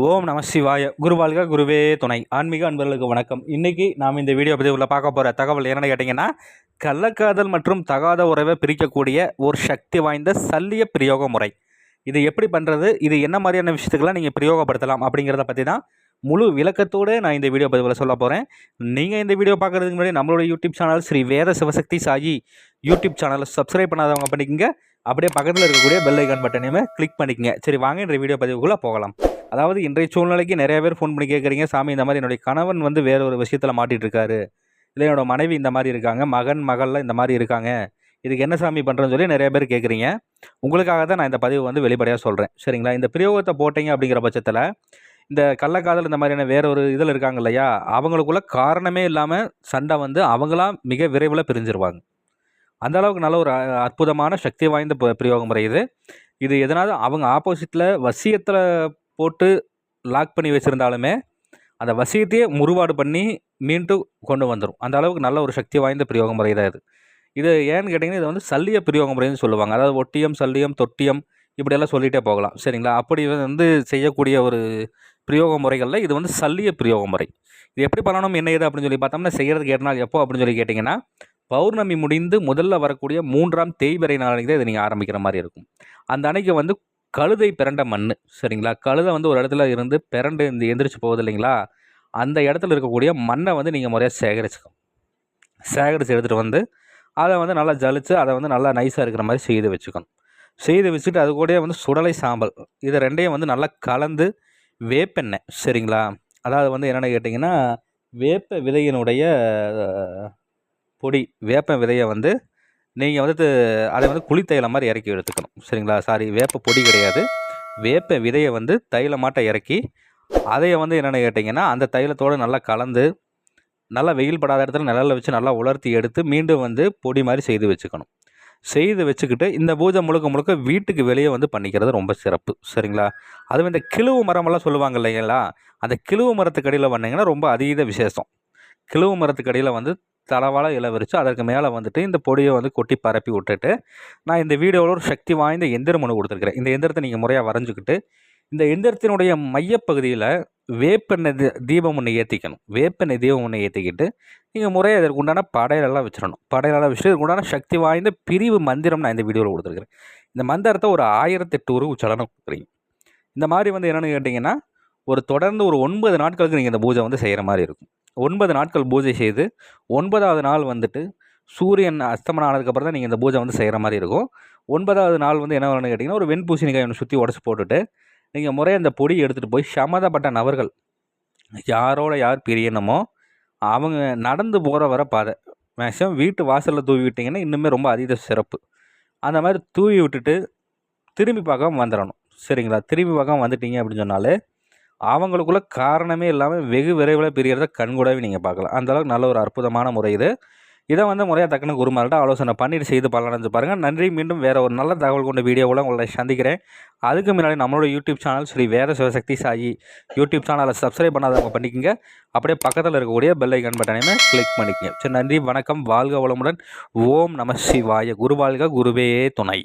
ஓம் நம சிவாய. குருவாழ்க குருவே துணை. ஆன்மீக அன்பர்களுக்கு வணக்கம். இன்றைக்கி நாம் இந்த வீடியோ பதிவில் பார்க்க போகிற தகவல் என்னென்னு கேட்டிங்கன்னா கள்ளக்காதல் மற்றும் தகாத உறவை பிரிக்கக்கூடிய ஒரு சக்தி வாய்ந்த சல்லிய பிரயோக முறை. இது எப்படி பண்ணுறது இது என்ன மாதிரியான விஷயத்துக்கெல்லாம் நீங்கள் பிரயோகப்படுத்தலாம் அப்படிங்கிறத பற்றி தான் முழு விளக்கத்தோடு நான் இந்த வீடியோ பதிவில் சொல்ல போகிறேன் நீங்கள் இந்த வீடியோ பார்க்குறதுக்கு முன்னாடி நம்மளோட YouTube channel Shri Veda Sivashakti Sai YouTube சேனலை சப்ஸ்கிரைப் பண்ணாதவங்க பண்ணிக்கங்க அப்படியே பக்கத்தில் இருக்கக்கூடிய பெல் ஐக்கான் பட்டனையுமே கிளிக் பண்ணிக்கங்க. சரி வாங்க இந்த வீடியோ பதிவுக்குள்ளே போகலாம். அதாவது இன்றைய சூழ்நிலைக்கு நிறைய பேர் ஃபோன் பண்ணி கேட்குறீங்க. சாமி இந்த மாதிரி என்னுடைய கணவன் வந்து வேற ஒரு விஷயத்தில் மாட்டிகிட்டு இருக்காரு இல்லை என்னோட மனைவி இந்த மாதிரி இருக்காங்க. மகன் மகள்லாம் இந்த மாதிரி இருக்காங்க. இதுக்கு என்ன சாமி பண்ணுறேன்னு சொல்லி நிறைய பேர் கேட்குறீங்க. உங்களுக்காக தான் நான் இந்த பதிவு வந்து வெளிப்படையாக சொல்கிறேன் சரிங்களா? இந்த பிரயோகத்தை போட்டீங்க அப்படிங்கிற பட்சத்தில் இந்த கள்ளக்காதல் இந்த மாதிரியான வேற ஒரு இதில் இருக்காங்க இல்லையா? அவங்களுக்குள்ள காரணமே இல்லாமல் சண்டை வந்து அவங்களாம் மிக விரைவில் பிரிஞ்சிருவாங்க. அந்த அளவுக்கு நல்ல ஒரு அ- அற்புதமான சக்தி வாய்ந்த பிரயோகம் பிரயோக முறை இது. இது எதனால அவங்க ஆப்போசிட்டில் வசியத்தில் போட்டு லாக் பண்ணி வச்சுருந்தாலுமே அந்த வசியத்தையே முறுவாடு பண்ணி மீண்டும் கொண்டு வந்துடும் அந்த அளவுக்கு நல்ல ஒரு சக்தி வாய்ந்த பிரயோக முறை தான் இது. இது ஏன்னு கேட்டிங்கன்னா இது வந்து சல்லிய பிரயோக முறைன்னு சொல்லுவாங்க. அதாவது ஒட்டியம் சல்லியம் தொட்டியம் இப்படியெல்லாம் சொல்லிகிட்டே போகலாம். சரிங்களா? அப்படி வந்து செய்யக்கூடிய ஒரு பிரயோக முறைகளில் இது வந்து சல்லிய பிரயோக முறை. இது எப்படி பண்ணணும் என்ன ஏது அப்படின்னு சொல்லி பார்த்தோம்னா செய்கிறதுக்கு ஏற்ற நாள் எப்போ அப்படின்னு சொல்லி கேட்டிங்கன்னா பௌர்ணமி முடிந்து முதல்ல வரக்கூடிய மூன்றாம் தேய்பிறை நாளைக்கு தான் இதை நீங்கள் ஆரம்பிக்கிற மாதிரி இருக்கும். அந்த அன்னைக்கு வந்து கழுதை பிறண்ட மண் சரிங்களா? கழுதை வந்து ஒரு இடத்துல இருந்து பிறண்டு இந்த எந்திரிச்சு போகுது இல்லைங்களா? அந்த இடத்துல இருக்கக்கூடிய மண்ணை வந்து நீங்கள் முறையாக சேகரிச்சுக்கணும். சேகரித்து எடுத்துகிட்டு வந்து அதை வந்து நல்லா ஜலித்து அதை வந்து நல்லா நைஸாக இருக்கிற மாதிரி செய்து வச்சுக்கணும். செய்து வச்சுட்டு அது கூட வந்து சுடலை சாம்பல். இதை ரெண்டையும் வந்து நல்லா கலந்து வேப்பெண்ணெய் சரிங்களா? அதாவது வந்து என்னென்னு கேட்டிங்கன்னா வேப்ப விதையினுடைய பொடி வேப்ப விதையை வந்து நீங்கள் வந்துட்டு அதை வந்து குழி தைலம் மாதிரி இறக்கி எடுத்துக்கணும். சரிங்களா? சாரி வேப்ப பொடி கிடையாது. வேப்ப விதையை வந்து தைலமாட்டை இறக்கி அதைய வந்து என்னென்னு கேட்டிங்கன்னா அந்த தைலத்தோடு நல்லா கலந்து நல்லா வெயில் படாத இடத்துல நிழலில் வச்சு நல்லா உலர்த்தி எடுத்து மீண்டும் வந்து பொடி மாதிரி செய்து வச்சுக்கணும். செய்து வச்சுக்கிட்டு இந்த பூஜை முழுக்க முழுக்க வீட்டுக்கு வெளியே வந்து பண்ணிக்கிறது ரொம்ப சிறப்பு. சரிங்களா? அதுவும் இந்த கிழுவு மரமெல்லாம் சொல்லுவாங்க இல்லைங்களா? அந்த கிழுவு மரத்துக்கு அடியில் பண்ணீங்கன்னா ரொம்ப அதீத விசேஷம். கிழுவு மரத்துக்கு அடியில் வந்து தளவாழ இலை அதற்கு மேலே வந்துட்டு இந்த பொடியை வந்து கொட்டி பரப்பி விட்டுட்டு நான் இந்த வீடியோவில் ஒரு சக்தி வாய்ந்த எந்திரம் ஒன்று கொடுத்துருக்குறேன். இந்த எந்திரத்தை நீங்கள் முறையாக வரைஞ்சிக்கிட்டு இந்த எந்திரத்தினுடைய மையப்பகுதியில் வேப்பெண்ணெய் தீபம் ஒன்று ஏற்றிக்கணும் வேப்பெண்ணெய் தீபம் ஒன்று ஏற்றிக்கிட்டு நீங்கள் முறையாக இதற்கு உண்டான படையிலெல்லாம் வச்சிடணும். படையலெல்லாம் வச்சுட்டு இதுக்கு உண்டான சக்தி வாய்ந்த பிரிவு மந்திரம் நான் இந்த வீடியோவில் கொடுத்துருக்குறேன். இந்த மந்திரத்தை ஒரு ஆயிரத்தெட்டு உருவு சலனம் கொடுக்குறீங்க. இந்த மாதிரி வந்து என்னென்னு கேட்டிங்கன்னா ஒரு தொடர்ந்து ஒரு ஒன்பது நாட்களுக்கு நீங்கள் இந்த பூஜை வந்து செய்கிற மாதிரி இருக்கும். ஒன்பது நாட்கள் பூஜை செய்து ஒன்பதாவது நாள் வந்துட்டு சூரியன் அஸ்தமனம் ஆனதுக்கப்புறம் தான் நீங்கள் இந்த பூஜை வந்து செய்கிற மாதிரி இருக்கும். ஒன்பதாவது நாள் வந்து என்ன வரணும்னு கேட்டிங்கன்னா ஒரு வெண்பூசணிக்காய் ஒன்று சுற்றி உடச்சி போட்டுட்டு நீங்கள் முறையாக அந்த பொடி எடுத்துகிட்டு போய் சம்மதப்பட்ட நபர்கள் யாரோட யார் பிரியணுமோ அவங்க நடந்து போகிற வர பாதை மேக்ஸிமம் வீட்டு வாசலில் தூவி விட்டிங்கன்னா இன்னுமே ரொம்ப அதீத சிறப்பு. அந்த மாதிரி தூவி விட்டுட்டு திரும்பி பார்க்காம வந்துடணும். சரிங்களா? திரும்பி பார்க்காம வந்துட்டீங்க அப்படின்னு சொன்னாலே அவங்களுக்குள்ள காரணமே இல்லாமல் வெகு விரைவில் பிரியறத கண்கூடாவே நீங்கள் பார்க்கலாம். அந்த அளவுக்கு நல்ல ஒரு அற்புதமான முறை இது. இதை வந்து முறையாக தக்கன குருமார்கிட்ட ஆலோசனை பண்ணிட்டு செய்து பலனடைஞ்சு பாருங்கள் நன்றி. மீண்டும் வேறு ஒரு நல்ல தகவல் கொண்ட வீடியோவில் உங்களை சந்திக்கிறேன். அதுக்கு முன்னாடி நம்மளோட YouTube channel Shri Veda Sivashakti Sai YouTube சேனலை சப்ஸ்கிரைப் பண்ணாதவங்க பண்ணிக்கங்க. அப்படியே பக்கத்தில் இருக்கக்கூடிய பெல் ஐக்கன் பட்டனையுமே கிளிக் பண்ணிக்கங்க. சரி நன்றி வணக்கம். வாழ்க வளமுடன். ஓம் நம சிவாய. குருவாழ்க குருவே துணை.